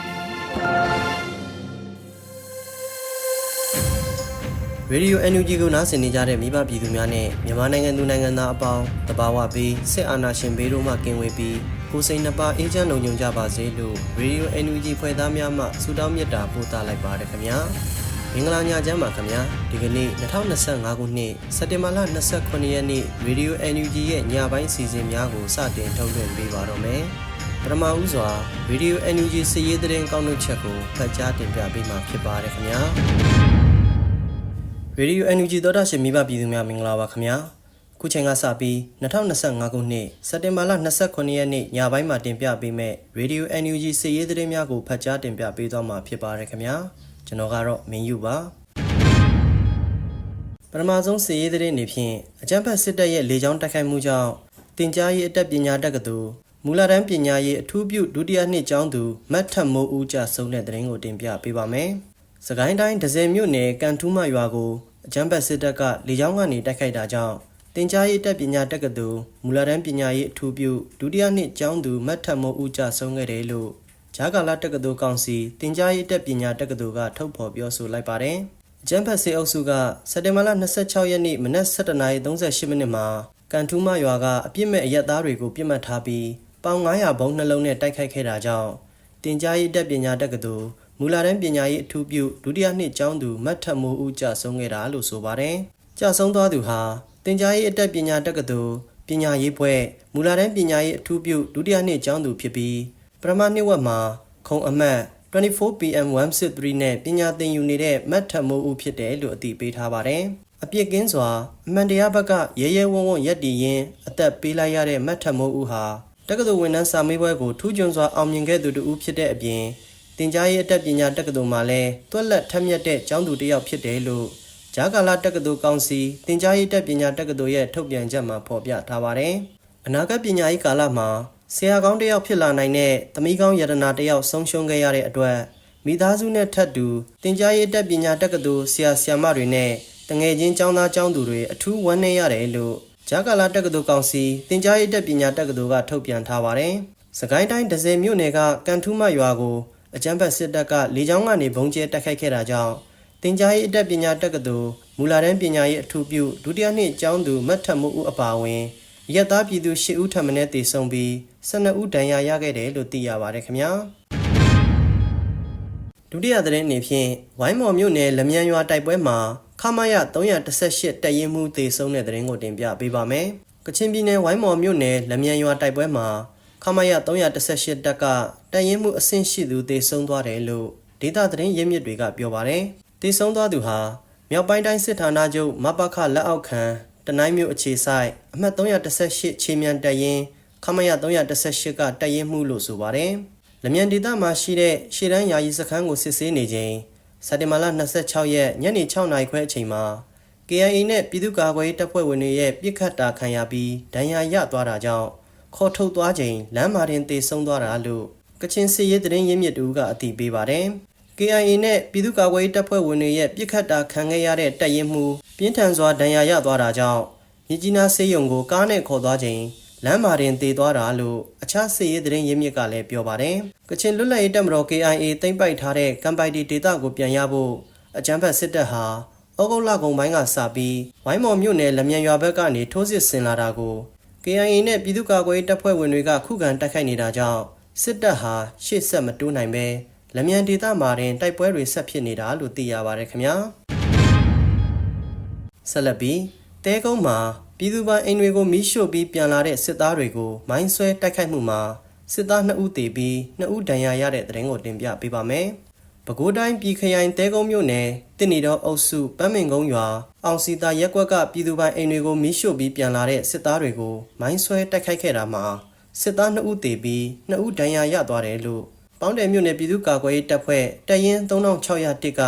ပြီ။ ရေဒီယို NUG ကိုနားဆင်နေကြတဲ့မိဘပြည်သူများနဲ့မြန်မာနိုင်ငံသူနိုင်ငံသားအပေါင်းတဘာဝဘေးစစ်အာဏာရှင်ဘေးတို့မှကင်းဝေးပြီးကိုယ်စိတ်နှပါအေးချမ်းလုံခြုံကြပါစေလို့ရေဒီယို NUG ဖွဲ့သားများမှဆုတောင်းမေတ္တာပို့သလိုက်ပါရခင်ဗျာမင်္ဂလာညချမ်းပါခင်ဗျာဒီကနေ့2025ခုနှစ်စက်တင်ဘာလ29ရက်နေ့ရေဒီယို NUG ရဲ့ညပိုင်းစီစဉ်များကိုစတင်ထုတ်လွှင့်ပေးပါတော့မယ် ပထမဦးစွာရေဒီယို NUG စည်ရေးသတင်းကောင်းနှုတ်ချက်ကိုဖတ်ကြားတင်ပြပေးမှာဖြစ်ပါတယ်ခင်ဗျာရေဒီယို NUG သောတာရှင်မိဘပြည်သူများမင်္ဂလာပါခင်ဗျာခုချိန်ကစပြီး2025ခုနှစ်စက်တင်ဘာလ29ရက်နေ့ညပိုင်းမှာတင်ပြပေးမဲ့ရေဒီယို NUG စည်ရေးသတင်းများကိုဖတ်ကြားတင်ပြပေးသွားမှာဖြစ်ပါတယ်ခင်ဗျာကျွန်တော်ကတော့မင်းယူပါပထမဆုံးစည်ရေးသတင်းနေဖြင့်အကြံဖက်စစ်တပ်ရဲ့လေကြောင်းတိုက်ခိုက်မှုကြောင့်တင်ကြားရေးအတက်ပညာတက္ကသိုလ် မူလတန်းပညာရေးအထူးပြုဒုတိယနှစ်ကျောင်းသူမတ်ထက်မိုးဦးကြဆုံးတဲ့သတင်းကိုတင်ပြပေးပါမယ်။စကိုင်းတိုင်းဒဇယ်မြို့နယ်ကန်ထူးမရွာကိုအကြမ်းဖက်စစ်တပ်ကလေကြောင်းကနေတိုက်ခိုက်တာကြောင့်တင်ကြားရေးတက်ပညာတက္ကသိုလ်မူလတန်းပညာရေးအထူးပြုဒုတိယနှစ်ကျောင်းသူမတ်ထက်မိုးဦးကြဆုံးခဲ့တယ်လို့ဂျာကာလာတက္ကသိုလ်ကောင်စီတင်ကြားရေးတက်ပညာတက္ကသိုလ်ကထုတ်ဖော်ပြောဆိုလိုက်ပါတယ်။အကြမ်းဖက်စစ်အုပ်စုကစက်တင်ဘာလ26ရက်နေ့မနက်7:38မိနစ်မှာကန်ထူးမရွာကအပြစ်မဲ့အရက်သားတွေကိုပြစ်မှတ်ထားပြီး ပေါင်900ဘုံနှလုံးနဲ့တိုက်ခိုက်ခဲ့တာကြောင့်တင်ကြားရေးတက်ပညာတက္ကသိုလ်မူလာတန်းပညာရေးအထူးပြုဒုတိယနှစ်ကျောင်းသူမတ်ထမိုးဦးကြဆုံးခဲ့တာလို့ဆိုပါတယ်။ကြဆုံးသွားသူဟာတင်ကြားရေးအတက်ပညာတက္ကသိုလ်ပညာရေးဘွဲ့မူလာတန်းပညာရေးအထူးပြုဒုတိယနှစ်ကျောင်းသူဖြစ်ပြီးပထမနှစ်ဝက်မှာခုံအမတ် 24PM 163နဲ့ပညာသင်ယူနေတဲ့မတ်ထမိုးဦးဖြစ်တယ်လို့အသိပေးထားပါတယ်။အပြစ်ကင်းစွာအမှန်တရားဘက်ကရဲရဲဝံ့ဝံ့ရက်တည်ရင်းအသက်ပေးလိုက်ရတဲ့မတ်ထမိုးဦးဟာ တက္ကသိုလ်ဝန်ထမ်းစာမေးပွဲကိုထူးချွန်စွာအောင်မြင်ခဲ့သူတူဦးဖြစ်တဲ့အပြင်တင်ကြားရေးအတက်ပညာတက္ကသိုလ်မှာလည်းတွက်လက်ထက်မြက်တဲ့ကျောင်းသူတစ်ယောက်ဖြစ်တယ်လို့ဂျာကာလာတက္ကသိုလ်ကောင်စီတင်ကြားရေးတက်ပညာတက္ကသိုလ်ရဲ့ထုတ်ပြန်ချက်မှာဖော်ပြထားပါတယ်။အနာဂတ်ပညာရေးကာလမှာဆရာကောင်းတစ်ယောက်ဖြစ်လာနိုင်တဲ့သမီးကောင်းယတနာတစ်ယောက်ဆုံးရှုံးခဲ့ရတဲ့အတွက်မိသားစုနဲ့ထပ်တူတင်ကြားရေးတက်ပညာတက္ကသိုလ်ဆရာဆရာမတွေနဲ့တငယ်ချင်းကျောင်းသားကျောင်းသူတွေအထူးဝမ်းနည်းရတယ်လို့ ဂျာကာလာတက္ကသိုလ်ကောင်စီတင်ကြားရေးတက်ပညာတက္ကသိုလ်ကထုတ်ပြန်ထားပါတယ်။စကိုင်းတိုင်းဒဇယ်မြို့နယ်ကကန်ထူးမရွာကိုအကြမ်းဖက်စစ်တပ်ကလေကြောင်းကနေဘုံကျဲတိုက်ခိုက်ခဲ့တာကြောင့်တင်ကြားရေးအတက်ပညာတက္ကသိုလ်မူလာတန်းပညာရေးအထူးပြုဒုတိယနှစ်ကျောင်းသူမတ်ထမှုဦးအပါအဝင်ရက်သားပြည်သူ၈ဦးထပ်မံတည်ဆုံပြီး12ဦးဒဏ်ရာရခဲ့တယ်လို့သိရပါတယ်ခင်ဗျာဒုတိယသတင်းအနေဖြင့်ဝိုင်းမော်မြို့နယ်လမြန်ရွာတိုက်ပွဲမှာ ခမရ318တပ်ရင်းမှုတည်ဆုံတဲ့သတင်းကိုတင်ပြပေးပါမယ်ကချင်ပြည်နယ်ဝိုင်းမော်မြို့နယ်လမြန်ရွာတိုက်ပွဲမှာခမရ318တပ်ကတပ်ရင်းမှုအဆင့်ရှိသူတည်ဆုံသွားတယ်လို့ဒေသသတင်းရင်းမြစ်တွေကပြောပါတယ်တည်ဆုံသွားသူဟာမြောက်ပိုင်းတိုင်းစစ်ဌာနချုပ်မပခလက်အောက်ခံတနိုင်းမြို့အခြေဆိုင်အမှတ်318ခြေမြန်တပ်ရင်းခမရ318ကတပ်ရင်းမှုလို့ဆိုပါတယ်။လမြန်ဒေသမှာရှိတဲ့ရှေ့တန်းယာယီစခန်းကိုစစ်ဆေးနေချိန် စက်တင်ဘာလ26ရက်ညနေ6နာရီခွဲအချိန်မှာ KIA နဲ့ပြည်သူ့ကာကွယ်ရေးတပ်ဖွဲ့ဝင်တွေရဲ့ပြစ်ခတ်တာခံရပြီးဒဏ်ရာရသွားတာကြောင့်ခေါ်ထုတ်သွားချိန်လမ်းမာတင်တေဆုံးသွားတာလို့ကချင်စစ်ရေးသတင်းရင်းမြစ်တူကအသိပေးပါတယ်။ KIA နဲ့ပြည်သူ့ကာကွယ်ရေးတပ်ဖွဲ့ဝင်တွေရဲ့ပြစ်ခတ်တာခံခဲ့ရတဲ့တပ်ရင်းမှုပြင်းထန်စွာဒဏ်ရာရသွားတာကြောင့်မြကြီးနားစေယုံကိုကားနဲ့ခေါ်သွားချိန် လမ်းမာတင်တည်သွားတာလို့အခြားစစ်ရေးသတင်းရင်းမြစ်ကလည်းပြောပါတယ်။ကချင်လွတ်လပ်ရေးတပ်မတော် KIA တိမ့်ပိုက်ထားတဲ့ကမ်ပိုက်တီဒေသကိုပြန်ရဖို့အကြမ်းဖက်စစ်တပ်ဟာဩဂုတ်လကုန်ပိုင်းကစပြီးဝိုင်းမော်မြို့နယ်လမြန်ရွာဘက်ကနေထိုးစစ်ဆင်လာတာကို KIA နဲ့ပြည်သူ့ကာကွယ်ရေးတပ်ဖွဲ့ဝင်တွေကခုခံတိုက်ခိုက်နေတာကြောင့်စစ်တပ်ဟာရှေ့ဆက်မတိုးနိုင်ပဲလက်မြန်ဒေသမှာတင်တိုက်ပွဲတွေဆက်ဖြစ်နေတာလို့သိရပါတယ်ခင်ဗျာဆက်လက်ပြီးတဲကုန်းမှာ ပြည်သူ့ပိုင်အိမ်တွေကိုမီးရှို့ပြီးပြန်လာတဲ့စစ်သားတွေကိုမိုင်းဆွဲတိုက်ခိုက်မှုမှာစစ်သား2ဦးသေပြီး2ဦးဒဏ်ရာရတဲ့တဲ့ရင်ကိုတင်ပြပေးပါမယ်။ပဲခူးတိုင်းပြည်ခရိုင်တဲကုန်းမြို့နယ်တင်နီတော်အုပ်စုပန်းမင်ကုန်းရွာအောင်စီတာရက်ကွက်ကပြည်သူ့ပိုင်အိမ်တွေကိုမီးရှို့ပြီးပြန်လာတဲ့စစ်သားတွေကိုမိုင်းဆွဲတိုက်ခိုက်ခဲ့တာမှာစစ်သား2ဦးသေပြီး2ဦးဒဏ်ရာရသွားတယ်လို့ပေါင်းတယ်မြို့နယ်ပြည်သူ့ကာကွယ်ရေးတပ်ဖွဲ့တပ်ရင်း3601က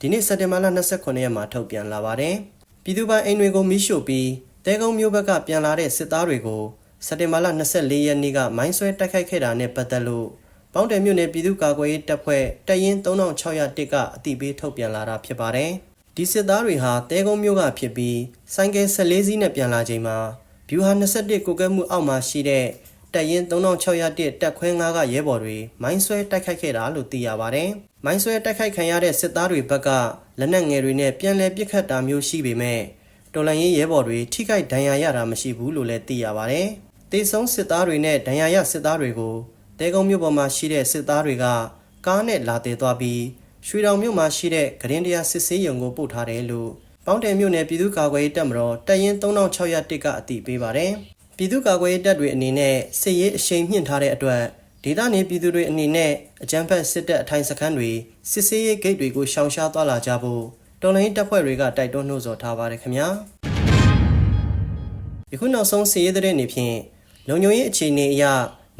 ဒီနေ့စက်တင်ဘာလ29ရက်မှာထုတ်ပြန်လာပါတယ်။ပြည်သူ့ပိုင်အိမ်တွေကိုမီးရှို့ပြီး တဲကုန်းမြို့ဘက်ကပြန်လာတဲ့စစ်သားတွေကိုစက်တင်ဘာလ24ရက်နေ့ကမိုင်းဆွဲတိုက်ခိုက်ခဲ့တာနဲ့ပတ်သက်လို့ပေါင်းတယ်မြို့နယ်ပြည်သူ့ကာကွယ်ရေးတပ်ဖွဲ့တပ်ရင်း3601ကအတိပေးထုတ်ပြန်လာတာဖြစ်ပါတယ်။ဒီစစ်သားတွေဟာတဲကုန်းမြို့ကဖြစ်ပြီးစိုင်းကဲ14စီးနဲ့ပြန်လာချိန်မှာဗျူဟာ21ကိုကဲမှုအောက်မှာရှိတဲ့တပ်ရင်း3601တပ်ခွဲ9ကရဲဘော်တွေမိုင်းဆွဲတိုက်ခိုက်ခဲ့တာလို့သိရပါတယ်။မိုင်းဆွဲတိုက်ခိုက်ခံရတဲ့စစ်သားတွေဘက်ကလက်နက်ငယ်တွေနဲ့ပြန်လည်ပစ်ခတ်တာမျိုးရှိပေမဲ့ တော်လန်ရေးရဲဘော်တွေထိခိုက်ဒဏ်ရာရတာမရှိဘူးလို့လည်းသိရပါတယ်။တေဆုံးစစ်သားတွေနဲ့ဒဏ်ရာရစစ်သားတွေကိုတဲကုန်းမြို့ပေါ်မှာရှိတဲ့စစ်သားတွေကကားနဲ့လာတည်သွားပြီးရွှေတောင်မြို့မှာရှိတဲ့ဂရင်တရားစစ်ဆေးရုံကိုပို့ထားတယ်လို့ပေါင်းတယ်မြို့နယ်ပြည်သူ့ကာကွယ်ရေးတပ်မတော်တပ်ရင်း3601ကအတည်ပြုပါတယ်။ပြည်သူ့ကာကွယ်ရေးတပ်တွေအနေနဲ့စစ်ရေးအရှိန်မြင့်ထားတဲ့အတွက်ဒေသနေပြည်သူတွေအနေနဲ့အကြမ်းဖက်စစ်တပ်အထိုင်စခန်းတွေစစ်ဆေးရေးဂိတ်တွေကိုရှောင်ရှားသွားလာကြဖို့ တော်လိုင်းတပ်ဖွဲ့တွေကတိုက်တွန်းနှိုးဆော်ထားပါတယ်ခင်ဗျာယခုနောက်ဆုံးစီးရဲတဲ့နေဖြင့်လုံခြုံရေးအခြေအနေအရ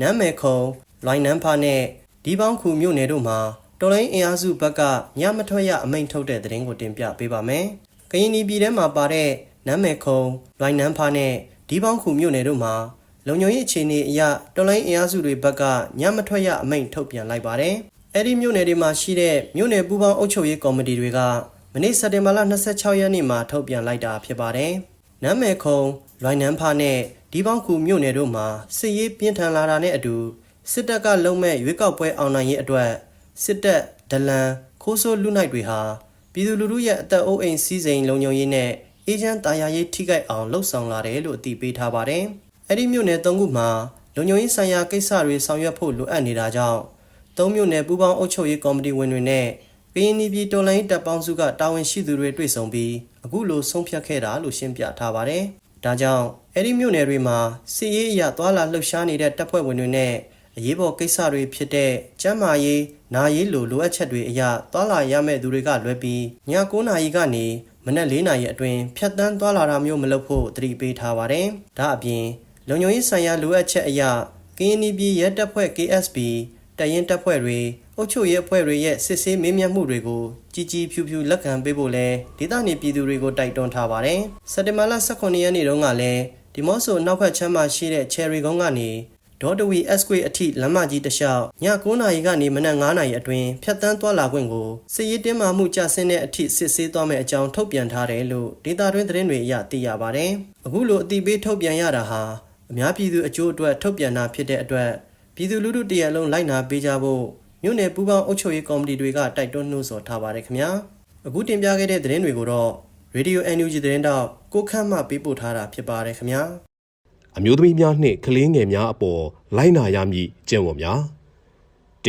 နမ်းမယ်ခုံလိုင်းနန်းဖာနဲ့ဒီပေါင်းခုမြို့နယ်တို့မှာတော်လိုင်းအင်အားစုဘက်ကညမထွက်ရအမိန့်ထုတ်တဲ့သတင်းကိုတင်ပြပေးပါမယ်ကရင်ပြည်ထဲမှာပါတဲ့နမ်းမယ်ခုံလိုင်းနန်းဖာနဲ့ဒီပေါင်းခုမြို့နယ်တို့မှာလုံခြုံရေးအခြေအနေအရတော်လိုင်းအင်အားစုတွေဘက်ကညမထွက်ရအမိန့်ထုတ်ပြန်လိုက်ပါတယ်အဲ့ဒီမြို့နယ်တွေမှာရှိတဲ့မြို့နယ်ပူးပေါင်းအုပ်ချုပ်ရေးကော်မတီတွေက မနေ့စက်တင်ဘာလ26ရက်နေ့မှာထုတ်ပြန်လိုက်တာဖြစ်ပါတယ်။နမ်းမယ်ခုံလွိုင်းနန်းဖာနဲ့ဒီပေါင်းခုမြို့နယ်တို့မှာစစ်ရေးပြင်းထန်လာတာနဲ့အတူစစ်တပ်ကလုံမဲ့ရွေးကောက်ပွဲအောင်နိုင်ရေးအတွက်စစ်တပ်ဒလန်ခိုးဆိုးလူနိုင်တွေဟာပြည်သူလူထုရဲ့အသက်အိုးအိမ်စီးစိမ်လုံခြုံရေးနဲ့အေဂျင့်တာယာရေးထိခိုက်အောင်လှုပ်ဆောင်လာတယ်လို့အတည်ပြုထားပါတယ်။အဲ့ဒီမြို့နယ်၃ခုမှာလုံခြုံရေးဆိုင်ရာကိစ္စတွေဆောင်ရွက်ဖို့လိုအပ်နေတာကြောင့်သုံးမြို့နယ်ပူးပေါင်းအုပ်ချုပ်ရေးကော်မတီဝင်တွေနဲ့ ကရင်ပြည်တော်လိုင်းတပ်ပေါင်းစုကတာဝန်ရှိသူတွေတွေ့ဆုံပြီးအခုလိုဆုံးဖြတ်ခဲ့တာလို့ရှင်းပြထားပါတယ်။ဒါကြောင့်အဲ့ဒီမြို့နယ်တွေမှာစီရေးအရသွာလာလှုပ်ရှားနေတဲ့တပ်ဖွဲ့ဝင်တွေနဲ့အရေးပေါ်ကိစ္စတွေဖြစ်တဲ့ကျန်းမာရေး၊နာရေးလိုလိုအပ်ချက်တွေအရသွာလာရမယ့်သူတွေကလွဲပြီးည9နာရီကနေမနက်4နာရီအတွင်းဖြတ်တန်းသွာလာတာမျိုးမလုပ်ဖို့တတိပေးထားပါတယ်။ဒါအပြင်လုံခြုံရေးဆိုင်ရာလိုအပ်ချက်အရကရင်ပြည်ရဲတပ်ဖွဲ့ KSB တရင်တပ်ဖွဲ့တွေ အုပ်ချုပ်ရေးအဖွဲ့တွေရဲ့စစ်ဆေးမေးမြန်းမှုတွေကိုကြီးကြီးဖြူဖြူလက်ခံပေးဖို့လဲဒေသနေပြည်သူတွေကိုတိုက်တွန်းထားပါတယ်။စက်တင်ဘာလ18ရက်နေ့တုန်းကလည်းဒီမော့ဆိုနောက်ဖက်ချမ်းမှာရှိတဲ့ Cherry ကုန်းကနေဒေါ်တဝီ Square အထိလမ်းမကြီးတစ်လျှောက်ည9နာရီကနေမနက်9နာရီအတွင်းဖြတ်တန်းသွားလာခွင့်ကိုစစ်ရေးတင်းမာမှုကြဆင်းတဲ့အထိစစ်ဆေးသွားမယ့်အကြောင်းထုတ်ပြန်ထားတယ်လို့ဒေတာတွင်းသတင်းတွေအရသိရပါတယ်။အခုလိုအတိပေးထုတ်ပြန်ရတာဟာအများပြည်သူအကျိုးအတွက်ထုတ်ပြန်တာဖြစ်တဲ့အတွက်ပြည်သူလူထုတရက်လုံးလိုက်နာပေးကြဖို့ မြို့နယ်ပူးပေါင်းအုပ်ချုပ်ရေးကော်မတီတွေကတိုက်တွန်းနှိုးဆော်ထားပါတယ်ခင်ဗျာအခုတင်ပြခဲ့တဲ့သတင်းတွေကိုတော့ Radio NUG သတင်းတော့ကိုခန့်မှပေးပို့ထားတာဖြစ်ပါတယ်ခင်ဗျာအမျိုးသမီးများနှင့်ကလေးငယ်များအပေါ်လိုက်နာရမည့်ကျင့်ဝတ်များ၁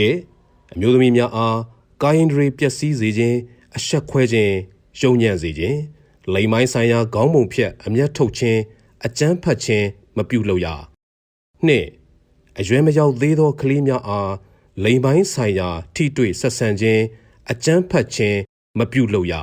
အမျိုးသမီးများအားကာယင်ဒရီပျက်စီးစေခြင်းအဆက်ခွဲခြင်းယုံညံ့စေခြင်းလိမ်မိုင်းဆိုင်ရာခေါင်းပုံဖြတ်အမျက်ထုတ်ခြင်းအကြမ်းဖက်ခြင်းမပြုလုပ်ရ၂အရွယ်မရောက်သေးသောကလေးများအား လိမ်ပိုင်းဆိုင်ရာ ထိတွေ့ဆက်ဆံခြင်းအကြမ်းဖက်ခြင်းမပြုလုပ်ရ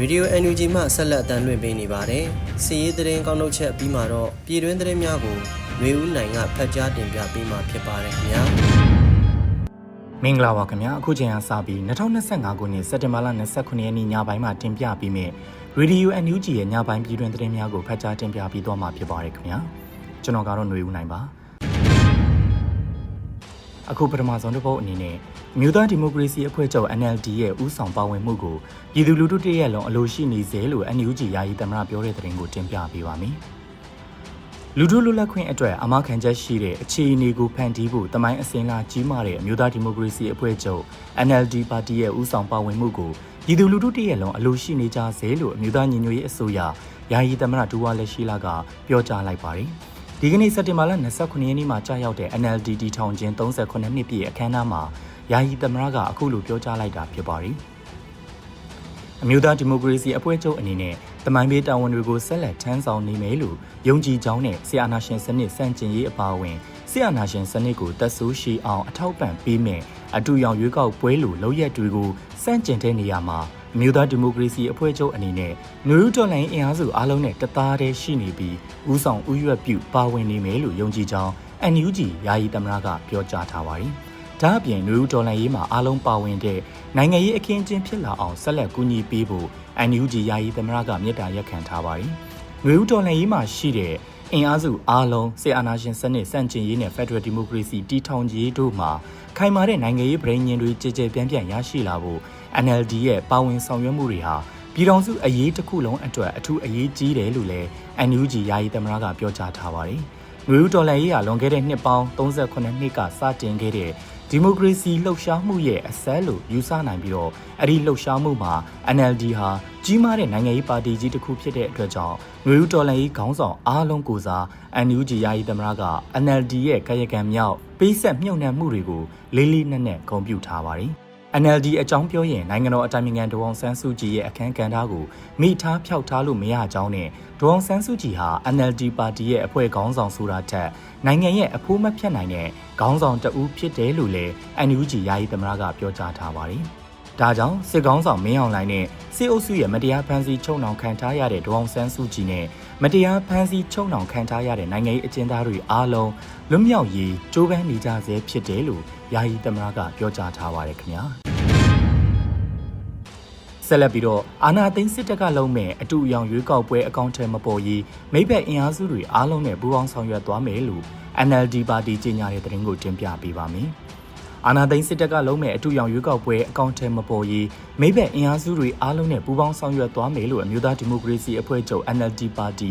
Radio NUG မှဆက်လက်အတန်းလွှင့်ပေးနေပါတယ်စီရေးသတင်းကောင်းထုတ်ချက်ပြီးမှတော့ပြည်တွင်းသတင်းများကိုမျိုးဦးနိုင်ကဖတ်ကြားတင်ပြပေးမှာဖြစ်ပါတယ်ခင်ဗျာ မင်္ဂလာပါခင်ဗျာအခုချိန်ကစပြီး2025ခုနှစ်စက်တင်ဘာလ29ရက်နေ့ညပိုင်းမှာတင်ပြပြီးမြဲ Radio NUG ရဲ့ညပိုင်းပြည်တွင်သတင်းများကိုဖတ်ကြားတင်ပြပြီးတော့မှာဖြစ်ပါတယ်ခင်ဗျာကျွန်တော်ကတော့ຫນွေဦးနိုင်ပါအခုပထမဆုံးတစ်ပုတ်အနေနဲ့မြို့သားဒီမိုကရေစီအဖွဲ့ချုပ် NLD ရဲ့ဥဆောင်ပါဝင်မှုကိုပြည်သူလူထုတရက်လုံးအလို့ရှိနေစေလို့ NUG ယာယီသမ္မတပြောတဲ့သတင်းကိုတင်ပြပေးပါမယ် လူထုလွတ်လပ်ခွင့်အတွက်အမခံချက်ရှိတဲ့အခြေအနေကိုဖန်တီးဖို့တမိုင်းအစင်းလာကြီးမားတဲ့အမျိုးသားဒီမိုကရေစီအဖွဲ့ချုပ် NLD ပါတီရဲ့ဦးဆောင်ပါဝင်မှုကိုပြည်သူလူထုတရက်လုံးအလို့ရှိနေကြစေလို့အမျိုးသားညီညွတ်ရေးအစိုးရယာယီသမ္မတဒူဝါလက်ရှိလာကပြောကြားလိုက်ပါတယ်။ဒီကနေ့စက်တင်ဘာလ29ရက်နေ့မှာကြာရောက်တဲ့ NLD တီထောင်ခြင်း38နှစ်ပြည့်အခမ်းအနားမှာယာယီသမ္မတကအခုလိုပြောကြားလိုက်တာဖြစ်ပါတယ်။ အမျိုးသားဒီမိုကရေစီအဖွဲ့ချုပ်အနေနဲ့တမိုင်းပေးတာဝန်တွေကိုဆက်လက်ထမ်းဆောင်နေမယ်လို့ယုံကြည်ကြောင်းနဲ့ဆီအာနာရှင်စနစ်စန့်ကျင်ရေးအပါအဝင်ဆီအာနာရှင်စနစ်ကိုတက်ဆိုးရှိအောင်အထောက်ပံ့ပေးမယ်အတူရောင်ရွေးကောက်ပွဲလိုလောက်ရက်တွေကိုစန့်ကျင်တဲ့နေရာမှာအမျိုးသားဒီမိုကရေစီအဖွဲ့ချုပ်အနေနဲ့နယူးတော်လိုင်းအင်အားစုအားလုံးနဲ့တသားတည်းရှိနေပြီးဥဆောင်ဥရွက်ပြုပါဝင်နေမယ်လို့ယုံကြည်ကြောင်း NUG ယာယီသမ္မတကပြောကြားထားပါတယ်။ ဒါအပြင်နယူးဒေါ်လာရေးမှာအားလုံးပါဝင်တဲ့နိုင်ငံရေးအခင်းအကျင်းဖြစ်လာအောင်ဆက်လက်ကူညီပေးဖို့ NUG ယာယီသမ္မတကမြစ်တာရက်ခံထားပါတယ်။နယူးဒေါ်လာရေးမှာရှိတဲ့အင်အားစုအားလုံးစေအာနာရှင်စနစ်စန့်ကျင်ရေးနဲ့ Federal Democracy တီထောင်ရေးတို့မှာခိုင်မာတဲ့နိုင်ငံရေးပြည်ညင်တွေကြည်ကြဲပြန့်ပြန့်ရရှိလာဖို့ NLD ရဲ့ပါဝင်ဆောင်ရွက်မှုတွေဟာပြည်ထောင်စုအရေးတစ်ခုလုံးအတွက်အထူးအရေးကြီးတယ်လို့လည်း NUG ယာယီသမ္မတကပြောကြားထားပါတယ်။နယူးဒေါ်လာရေးဟာလွန်ခဲ့တဲ့နှစ်ပေါင်း38နှစ်ကစတင်ခဲ့တဲ့ ဒီမိုကရေစီလှုပ်ရှားမှုရဲ့အစဲလို့ယူဆနိုင်ပြီးတော့အဲ့ဒီလှုပ်ရှားမှုမှာ NLD ဟာကြီးမားတဲ့နိုင်ငံရေးပါတီကြီးတစ်ခုဖြစ်တဲ့အတွက်ကြောင့်နယူးဒေါ်လာရေးခေါင်းဆောင်အားလုံးကိုစား NUG ယာယီသမ္မတက NLD ရဲ့ကာယကံမြောက်ပေးဆက်မြုံနှံမှုတွေကိုလေးလေးနက်နက်ဂုဏ်ပြုထားပါတယ်။ NLD အကြောင်းပြောရင်နိုင်ငံတော်အတိုင်ပင်ခံဒေါအောင်ဆန်းစုကြည်ရဲ့အခမ်းကဏ္ဍကိုမိထားဖျောက်ထားလို့မရကြောင်းနဲ့ဒေါအောင်ဆန်းစုကြည်ဟာ NLD ပါတီရဲ့အဖွဲ့ခေါင်းဆောင်ဆိုတာထက်နိုင်ငံရဲ့အဖိုးမဖြတ်နိုင်တဲ့ခေါင်းဆောင်တဦးဖြစ်တယ်လို့လည်း NUG ယာယီသမ္မတကပြောကြားထားပါတယ်။ဒါကြောင့်စစ်ကောင်းဆောင်မင်းအောင်လှိုင်နဲ့စစ်အုပ်စုရဲ့မတရားဖမ်းဆီးချုပ်နှောင်ခံထားရတဲ့ဒေါအောင်ဆန်းစုကြည်နဲ့မတရားဖမ်းဆီးချုပ်နှောင်ခံထားရတဲ့နိုင်ငံရေးအကျဉ်းသားတွေအားလုံး လွတ်မြောက်ရေးကြိုးပမ်းနေကြဆဲဖြစ်တယ်လို့ယာယီသမ္မတကပြောကြားထားပါတယ်ခင်ဗျာ။ဆက်လက်ပြီးတော့အာနာသိန်းစစ်တပ်ကလုံးမဲ့အတူအယောင်ရွေးကောက်ပွဲအကောင့်ထဲမပေါ်ရေးမိဘအင်အားစုတွေအားလုံးနဲ့ပူးပေါင်းဆောင်ရွက်သွားမယ်လို့ NLD ပါတီကြေညာတဲ့သတင်းကိုတင်ပြပေးပါမယ်။ အာနာသိန်းစစ်တပ်ကလုံးမဲ့အတူအယောင်ရွေးကောက်ပွဲအကောင့်ထဲမပေါ်ရေးမိဘအင်အားစုတွေအားလုံးနဲ့ပူးပေါင်းဆောင်ရွက်သွားမယ်လို့အမျိုးသားဒီမိုကရေစီအဖွဲ့ချုပ် NLD ပါတီ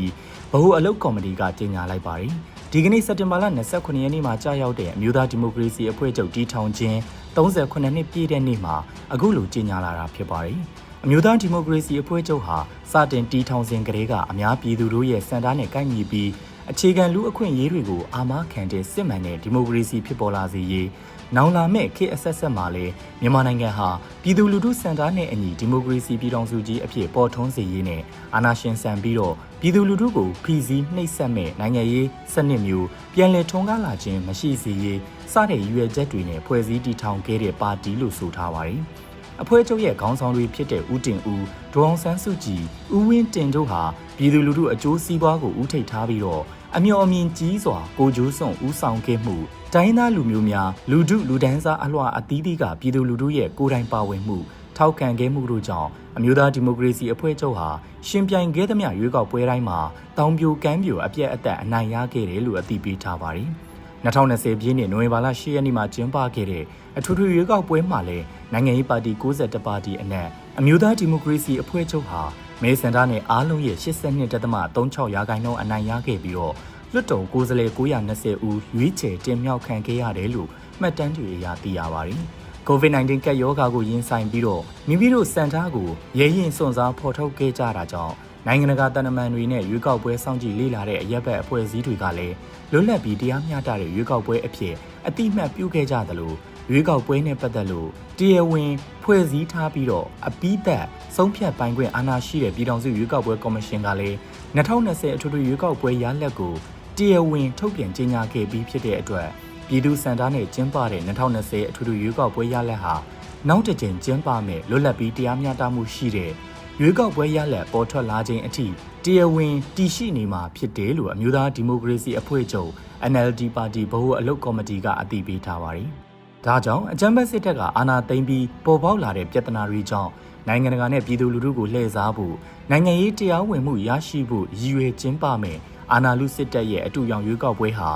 ဗဟိုအလုပ်ကော်မတီကကြေညာလိုက်ပါတယ်။ဒီကနေ့စက်တင်ဘာလ29ရက်နေ့မှာကြာရောက်တဲ့အမျိုးသားဒီမိုကရေစီအဖွဲ့ချုပ်တည်ထောင်ခြင်း38နှစ်ပြည့်တဲ့နေ့မှာအခုလိုကြေညာလာတာဖြစ်ပါတယ်။အမျိုးသားဒီမိုကရေစီအဖွဲ့ချုပ်ဟာစတင်တီထောင်စဉ်ကလေးကအများပြည်သူတို့ရဲ့စံတားနဲ့ကိုက်ညီပြီးအခြေခံလူအခွင့်အရေးတွေကိုအာမခံတဲ့စစ်မှန်တဲ့ဒီမိုကရေစီဖြစ်ပေါ်လာစေရေး နောင်လာမဲ့ခေတ်အဆက်ဆက်မှာလည်းမြန်မာနိုင်ငံဟာပြည်သူလူထုစံတားနဲ့အညီဒီမိုကရေစီပြည်ထောင်စုကြီးအဖြစ်ပေါ်ထွန်းစေရေးနဲ့အာဏာရှင်ဆန်ပြီးတော့ပြည်သူလူထုကိုဖီစည်းနှိပ်စက်မဲ့နိုင်ငံရေးစနစ်မျိုးပြန်လည်ထွန်းကားလာခြင်းမရှိစေရေးစတဲ့ရွေချက်တွေနဲ့ဖွဲ့စည်းတည်ထောင်ခဲ့တဲ့ပါတီလို့ဆိုထားပါတယ်။အဖွဲ့ချုပ်ရဲ့ခေါင်းဆောင်တွေဖြစ်တဲ့ဦးတင်ဦးဒေါအောင်ဆန်းစုကြည်ဦးဝင်းတင်တို့ဟာပြည်သူလူထုအကျိုးစီးပွားကိုဦးထိပ်ထားပြီးတော့အမျှော်အမြင်ကြီးစွာကိုကျိုးစွန်ဦးဆောင်ခဲ့မှု တိုင်းသားလူမျိုးများလူထုလူဒန်းစားအလွှာအသီးသီးကပြည်သူလူထုရဲ့ကိုယ်တိုင်ပါဝင်မှုထောက်ခံခဲ့မှုတို့ကြောင့်အမျိုးသားဒီမိုကရေစီအဖွဲ့ချုပ်ဟာရှင်ပြိုင်ခဲ့သမျှရွေးကောက်ပွဲတိုင်းမှာတောင်ပြိုကမ်းပြိုအပြက်အသက်အနိုင်ရခဲ့တယ်လို့အသိပေးထားပါတယ်။2020ပြည့်နှစ်နိုဝင်ဘာလ10ရက်နေ့မှာကျင်းပခဲ့တဲ့အထွေထွေရွေးကောက်ပွဲမှာလည်းနိုင်ငံရေးပါတီ62ပါတီအနက်အမျိုးသားဒီမိုကရေစီအဖွဲ့ချုပ်ဟာမဲစန္ဒနဲ့အားလုံးရဲ့82.36ရာခိုင်နှုန်းအနိုင်ရခဲ့ပြီးတော့ လွတ်တော်ကိုယ်စားလှယ်920ဦးရွေးချယ်တင်မြှောက်ခံခဲ့ရတယ်လို့မှတ်တမ်းတွေအရသိရပါတယ်။ COVID-19 ကပ်ရောဂါကိုရင်ဆိုင်ပြီးတော့မိမိတို့စံထားကိုရဲရင်စွန့်စားဖော်ထုတ်ခဲ့ကြတာကြောင့်နိုင်ငံတကာတန်တမန်တွေနဲ့ရွေးကောက်ပွဲစောင့်ကြည့်လေ့လာတဲ့အရက်ဘက်အဖွဲ့အစည်းတွေကလည်းလွတ်လပ်ပြီးတရားမျှတတဲ့ရွေးကောက်ပွဲအဖြစ်အတိအမှတ်ပြုခဲ့ကြသလိုရွေးကောက်ပွဲနဲ့ပတ်သက်လို့တရားဝင် ဖွဲ့စည်းထားပြီးတော့အပိသက်ဆုံးဖြတ်ပိုင်ခွင့်အာဏာရှိတဲ့ပြည်ထောင်စုရွေးကောက်ပွဲကော်မရှင်ကလည်း2020အထွေထွေရွေးကောက်ပွဲရလဒ်ကို တရားဝင်ထုတ်ပြန်ကြေညာခဲ့ပြီးဖြစ်တဲ့အတွက်ပြည်သူစံတားနဲ့ကျင်းပတဲ့2020အထွေထွေရွေးကောက်ပွဲရလဒ်ဟာနောက်တစ်ကြိမ်ကျင်းပမဲ့လွတ်လပ်ပြီးတရားမျှတမှုရှိတဲ့ရွေးကောက်ပွဲရလဒ်ပေါ်ထွက်လာခြင်းအထိတရားဝင်တည်ရှိနေမှာဖြစ်တယ်လို့အမျိုးသားဒီမိုကရေစီအဖွဲ့ချုပ် NLD ပါတီဗဟိုအလုပ်ကော်မတီကအသိပေးထားပါတယ်။ဒါကြောင့်အကြမ်းဖက်စစ်တပ်ကအာဏာသိမ်းပြီးပေါ်ပေါက်လာတဲ့ပြဿနာတွေကြောင့်နိုင်ငံတကာနဲ့ပြည်သူလူထုကိုလှည့်စားဖို့နိုင်ငံရေးတရားဝင်မှုရရှိဖို့ရည်ရွယ်ကျင်းပမယ် အာဏာလူစစ်တပ်ရဲ့အတူရောင်ရွေးကောက်ပွဲဟာ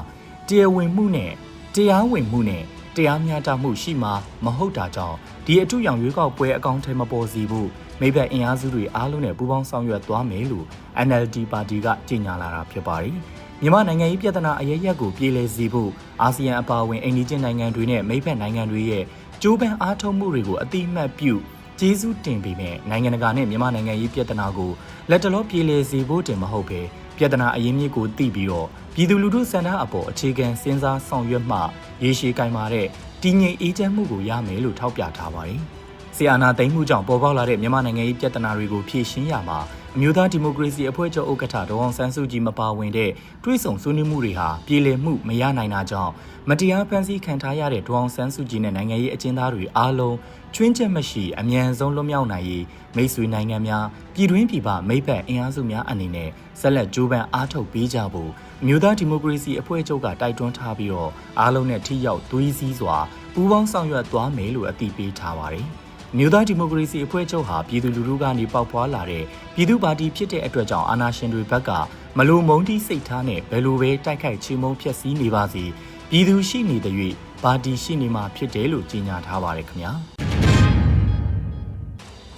တရားဝင်မှုနဲ့တရားဝင်မှုနဲ့တရားမျှတမှုရှိမှာမဟုတ်တာကြောင့်ဒီအတူရောင်ရွေးကောက်ပွဲအကောင့်ထဲမပေါ်စီဖို့မိဘအင်အားစုတွေအားလုံးနဲ့ပူးပေါင်းဆောင်ရွက်သွားမယ်လို့ NLD ပါတီကကြေညာလာတာဖြစ်ပါတယ်။မြန်မာနိုင်ငံရေးပြည်ထနာအရရက်ကိုပြည်လဲစေဖို့အာဆီယံအပါအဝင်အိန္ဒိယနိုင်ငံတွေနဲ့မိဘနိုင်ငံတွေရဲ့ကြိုးပမ်းအားထုတ်မှုတွေကိုအတိအမှတ်ပြုကျေးဇူးတင်ပေမဲ့နိုင်ငံတကာနဲ့မြန်မာနိုင်ငံရေးပြဿနာကိုလက်တလောပြေလည်စေဖို့တင်မဟုတ်ပဲ ပြဿနာအရင်းမြစ်ကိုသိပြီးတော့ပြည်သူလူထုစံနှအပေါ်အခြေခံစဉ်းစားဆောင်ရွက်မှရေရှည်ကင်မာတဲ့တည်ငြိမ်အေးချမ်းမှုကိုရမယ်လို့ထောက်ပြထားပါတယ်။ဆီအာနာသိမ်းမှုကြောင့်ပေါ်ပေါက်လာတဲ့မြန်မာနိုင်ငံရေးပြဿနာတွေကိုဖြေရှင်းရမှာ အမျိုးသားဒီမိုကရေစီအဖွဲ့ချုပ်ဥက္ကဋ္ဌဒေါအောင်ဆန်းစုကြည်မပါဝင်တဲ့တွဲဆောင်ဆွေးနွေးမှုတွေဟာပြည်လည်မှုမရနိုင်တာကြောင့်မတရားဖန်ဆီးခံထားရတဲ့ဒေါအောင်ဆန်းစုကြည်နဲ့နိုင်ငံရေးအကျဉ်းသားတွေအားလုံးကျွင်းချက်မရှိအမြန်ဆုံးလွတ်မြောက်နိုင်ရေးမိတ်ဆွေနိုင်ငံများပြည်တွင်းပြည်ပမိတ်ဖက်အင်အားစုများအနေနဲ့ဆက်လက်ကြိုးပမ်းအားထုတ်ပေးကြဖို့အမျိုးသားဒီမိုကရေစီအဖွဲ့ချုပ်ကတိုက်တွန်းထားပြီးတော့အားလုံးနဲ့ထိရောက်သွေးစည်းစွာပူးပေါင်းဆောင်ရွက်သွားမယ်လို့အသိပေးထားပါတယ်။ မြို့သားဒီမိုကရေစီအဖွဲ့ချုပ်ဟာပြည်သူလူထုကနေပေါက်ဖွာလာတဲ့ပြည်သူပါတီဖြစ်တဲ့အတွက်ကြောင့်အာဏာရှင်တွေဘက်ကမလိုမုန်းတီးစိတ်ထားနဲ့ဘယ်လိုပဲတိုက်ခိုက်ချေမှုန်းဖျက်ဆီးနေပါစေပြည်သူရှိနေတဲ့၍ပါတီရှိနေမှာဖြစ်တယ်လို့ကြေညာထားပါတယ်ခင်ဗျာ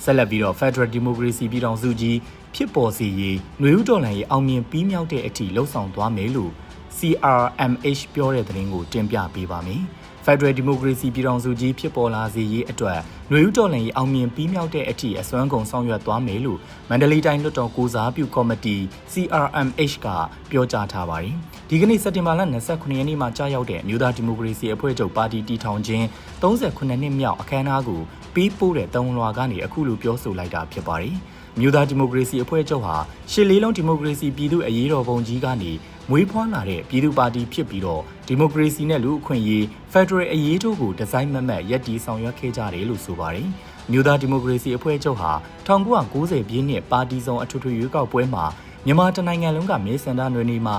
ဆက်လက်ပြီးတော့ Federal Democracy ပြည်ထောင်စုကြီးဖြစ်ပေါ်စေရေးຫນွေဥတော်လှန်ရေးအောင်မြင်ပြီးမြောက်တဲ့အထိလှုံ့ဆော်သွားမယ်လို့ CRMH ပြောတဲ့သတင်းကိုတင်ပြပေးပါမယ်။ Federal Democracy ပြည်ထောင်စုကြီးဖြစ်ပေါ်လာစေရေးအတွက်ຫນွေဥတော်လှန်ရေးအောင်မြင်ပြီးမြောက်တဲ့အထိအစွမ်းကုန်ဆောင်ရွက်သွားမယ်လို့မန္တလေးတိုင်းလွှတ်တော်ကိုစားပြုကော်မတီ CRMH ကပြောကြားထားပါတယ်။ဒီကနေ့စက်တင်ဘာလ29ရက်နေ့မှာကြာရောက်တဲ့အမျိုးသားဒီမိုကရေစီအဖွဲ့ချုပ်ပါတီတည်ထောင်ခြင်း38နှစ်မြောက်အခမ်းအနားကိုပေးပို့တဲ့တောင်းလွှာကနေအခုလိုပြောဆိုလိုက်တာဖြစ်ပါတယ်။မြို့သားဒီမိုကရေစီအဖွဲ့ချုပ်ဟာရှစ်လေးလုံးဒီမိုကရေစီပြည်သူ့အရေးတော်ပုံကြီးကနေ မွေးဖွားလာတဲ့ပြည်သူ့ပါတီဖြစ်ပြီးတော့ဒီမိုကရေစီနဲ့လူအခွင့်အရေးဖက်ဒရယ်အရေးတို့ကိုဒီဇိုင်းမမတ်ရက်တီဆောင်ရွက်ခဲ့ကြတယ်လို့ဆိုပါတယ်။မြို့သားဒီမိုကရေစီအဖွဲ့ချုပ်ဟာ1990ပြည့်နှစ်ပါတီစုံအထွေထွေရွေးကောက်ပွဲမှာမြန်မာတနိုင်ငံလုံးကမဲဆန္ဒနယ်တွေမှာ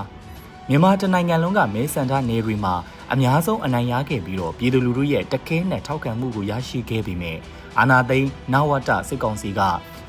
မြန်မာတနိုင်ငံလုံးကမဲဆန္ဒနယ်တွေမှာအများဆုံးအနိုင်ရခဲ့ပြီးတော့ပြည်သူလူထုရဲ့တခဲနဲ့ထောက်ခံမှုကိုရရှိခဲ့ပြီးမြဲအာနာသိန်းနဝတစစ်ကောင်စီက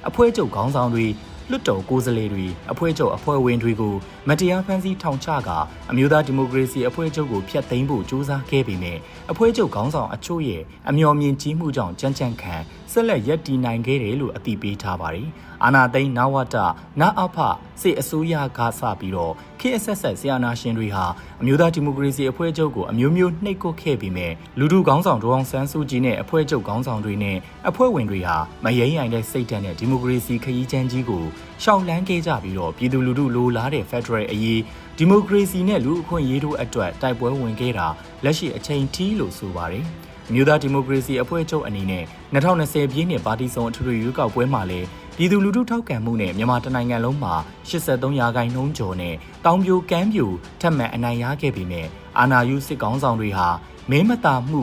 အဖွဲ့ချုပ်ခေါင်းဆောင်တွေ လွတ်တော်ကိုယ်စားလှယ်တွေအဖွဲ့ချုပ်အဖွဲ့ဝင်တွေကိုမတရားဖန်ဆီးထောင်ချကအမျိုးသားဒီမိုကရေစီအဖွဲ့ချုပ်ကိုဖျက်သိမ်းဖို့ကြိုးစားခဲ့ပေမဲ့အဖွဲ့ချုပ်ခေါင်းဆောင်အချို့ရဲ့အမျှော်မြင်ကြီးမှုကြောင့်ကြမ်းကြမ်းခံ ဆက်လက်ရပ်တည်နိုင်ခဲ့တယ်လို့အသိပေးထားပါတယ်။အာနာသိန်းနဝတနအဖစစ်အစိုးရကစပြီးတော့ခေတ်အဆက်ဆက်ဆီယနာရှင်တွေဟာအမျိုးသားဒီမိုကရေစီအဖွဲ့ချုပ်ကိုအမျိုးမျိုးနှိပ်ကွပ်ခဲ့ပြီးမြဲလူထုခေါင်းဆောင်ဒေါအောင်ဆန်းစုကြည်နဲ့အဖွဲ့ချုပ်ခေါင်းဆောင်တွေနဲ့အဖွဲ့ဝင်တွေဟာမယိမ့်ရိုင်တဲ့စိတ်ဓာတ်နဲ့ဒီမိုကရေစီခရီးချမ်းကြီးကိုရှောင်လန်းခဲ့ကြပြီးတော့ပြည်သူလူထုလိုလားတဲ့ Federal အရေးဒီမိုကရေစီနဲ့လူအခွင့်အရေးတို့အတွက်တိုက်ပွဲဝင်ခဲ့တာလက်ရှိအချိန်ထီးလို့ဆိုပါတယ်။ မြို့သားဒီမိုကရေစီအဖွဲ့ချုပ်အနေနဲ့2020ပြည့်နှစ်ပါတီစုံအထွေထွေရွေးကောက်ပွဲမှာလည်းပြည်သူလူထုထောက်ခံမှုနဲ့မြန်မာတနိုင်ငံလုံးမှာ83ရာခိုင်နှုန်းကျော်နဲ့တောင်ပြိုကမ်းပြိုထပ်မံအနိုင်ရခဲ့ပြီးမြဲအာနာယုစစ်ကောင်းဆောင်တွေဟာမဲမတာမှု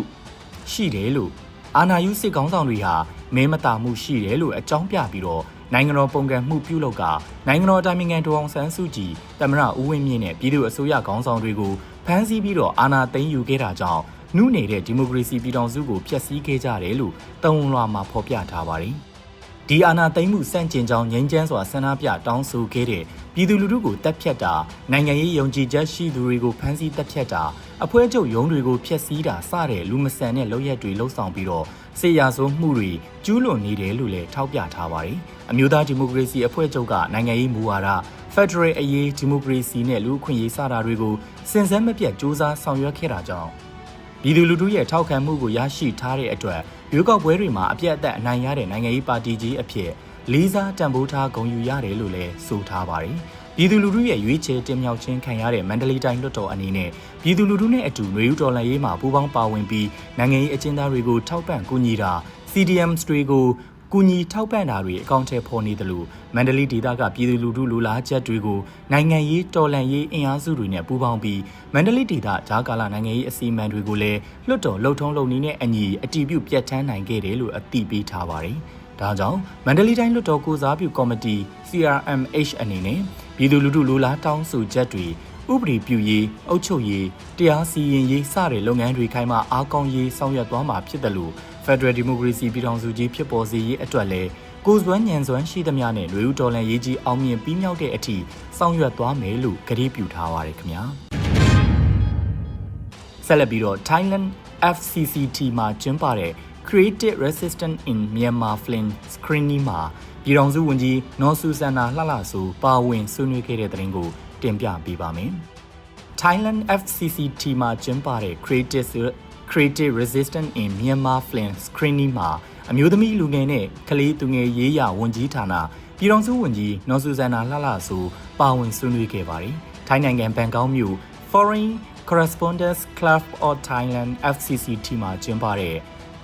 ရှိတယ်လို့အာနာယုစစ်ကောင်းဆောင်တွေဟာမဲမတာမှုရှိတယ်လို့အကြောင်းပြပြီးတော့နိုင်ငံတော်ပုံကံမှုပြုလုပ်ကနိုင်ငံတော်တိုင်ပင်ခံဒေါအောင်ဆန်းစုကြည်တမရဦးဝင်းမြင့်နဲ့ပြည်သူအစိုးရခေါင်းဆောင်တွေကိုဖမ်းဆီးပြီးတော့အာဏာသိမ်းယူခဲ့တာကြောင့် နှုနေတဲ့ဒီမိုကရေစီပြည်ထောင်စုကိုဖျက်ဆီးခဲ့ကြတယ်လို့တုံးလွှာမှာဖော်ပြထားပါတယ်။ဒီအာဏာသိမ်းမှုစန့်ကျင်ကြောင်းငြိမ်းချမ်းစွာဆန္ဒပြတောင်းဆိုခဲ့တဲ့ပြည်သူလူထုကိုတပ်ဖြတ်တာနိုင်ငံရေးယုံကြည်ချက်ရှိသူတွေကိုဖမ်းဆီးတပ်ဖြတ်တာအဖွဲ့ချုပ်ရုံးတွေကိုဖျက်ဆီးတာစတဲ့လူမဆန်တဲ့လုပ်ရက်တွေလှုပ်ဆောင်ပြီးတော့စေရဆိုးမှုတွေကျူးလွန်နေတယ်လို့လည်းထောက်ပြထားပါတယ်။အမျိုးသားဒီမိုကရေစီအဖွဲ့ချုပ်ကနိုင်ငံရေးမူဝါဒဖက်ဒရယ်အရေးဒီမိုကရေစီနဲ့လူ့အခွင့်အရေးစတာတွေကိုစင်စမ်းမပြတ်စ조사ဆောင်ရွက်ခဲ့တာကြောင့် ပြည်သူလူထုရဲ့ထောက်ခံမှုကိုရရှိထားတဲ့အတွက်ရွေးကောက်ပွဲတွေမှာအပြတ်အသတ်အနိုင်ရတဲ့နိုင်ငံရေးပါတီကြီးအဖြစ်လေးစားတံပိုးထားဂုဏ်ယူရတယ်လို့လည်းဆိုထားပါတယ်။ပြည်သူလူထုရဲ့ရွေးချယ်တင်မြှောက်ခြင်းခံရတဲ့မန္တလေးတိုင်းလွှတ်တော်အနေနဲ့ပြည်သူလူထုနဲ့အတူຫນွေဦးတော်လှန်ရေးမှာပူးပေါင်းပါဝင်ပြီးနိုင်ငံရေးအကျဉ်းသားတွေကိုထောက်ပံ့ကူညီတာ CDMs တွေကို ကူညီထောက်ပံ့တာတွေအကောင့်ထဲပေါ်နေတယ်လို့မန္တလေးဒေသကပြည်သူလူထုလူလားချက်တွေကိုနိုင်ငံရေးတော်လှန်ရေးအင်အားစုတွေနဲ့ပူးပေါင်းပြီးမန္တလေးဒေသဂျာကာလာနိုင်ငံရေးအစီအမံတွေကိုလည်းလွတ်တော်လှုပ်ထုံးလုပ်နည်းနဲ့အညီအတီးပြုတ်ပြတ်ထန်းနိုင်ခဲ့တယ်လို့အသိပေးထားပါတယ်။ဒါကြောင့်မန္တလေးတိုင်းလွတ်တော်ကိုစားပြုကော်မတီ CRMH အနေနဲ့ပြည်သူလူထုလူလားတောင်းဆိုချက်တွေဥပဒေပြုရေးအုပ်ချုပ်ရေးတရားစီရင်ရေးစတဲ့လုပ်ငန်းတွေခိုင်မာအားကောင်းရေးဆောင်ရွက်သွားမှာဖြစ်တယ်လို့ Federal Democracy ပြည်ထောင်စုကြီးဖြစ်ပေါ်စေရေးအတွက်လည်းကိုယ်စွမ်းညံစွမ်းရှိသမျှနဲ့လူဦးတော်လန်ရေးကြီးအောင်မြင်ပြီးမြောက်တဲ့အထိဆောင်ရွက်သွားမယ်လို့ကတိပြုထားပါရခင်ဗျာဆက်လက်ပြီးတော့ Thailand FCCT မှာကျင်းပတဲ့ Creative Resistance in Myanmar Film Screening မှာပြည်ထောင်စုဝန်ကြီးနော်ဆူဆန်နာလှလှဆိုပါဝင်ဆွေးနွေးခဲ့တဲ့တဲ့ရင်ကိုတင်ပြပေးပါမယ်။ Thailand FCCT မှာကျင်းပတဲ့ Creative Creative Resistance in Myanmar Film Screening မှာအအမျိုးသမီးလူငယ်နဲ့ကလေးသူငယ်ရေးရဝန်ကြီးဌာနပြည်တော်စုဝန်ကြီးနော်ဆူဇန်နာလှလှဆိုပါဝင်ဆွေးနွေးခဲ့ပါတယ်။ထိုင်းနိုင်ငံဘန်ကောက်မြို့ Foreign Correspondence Club of Thailand FCCT မှာကျင်းပတဲ့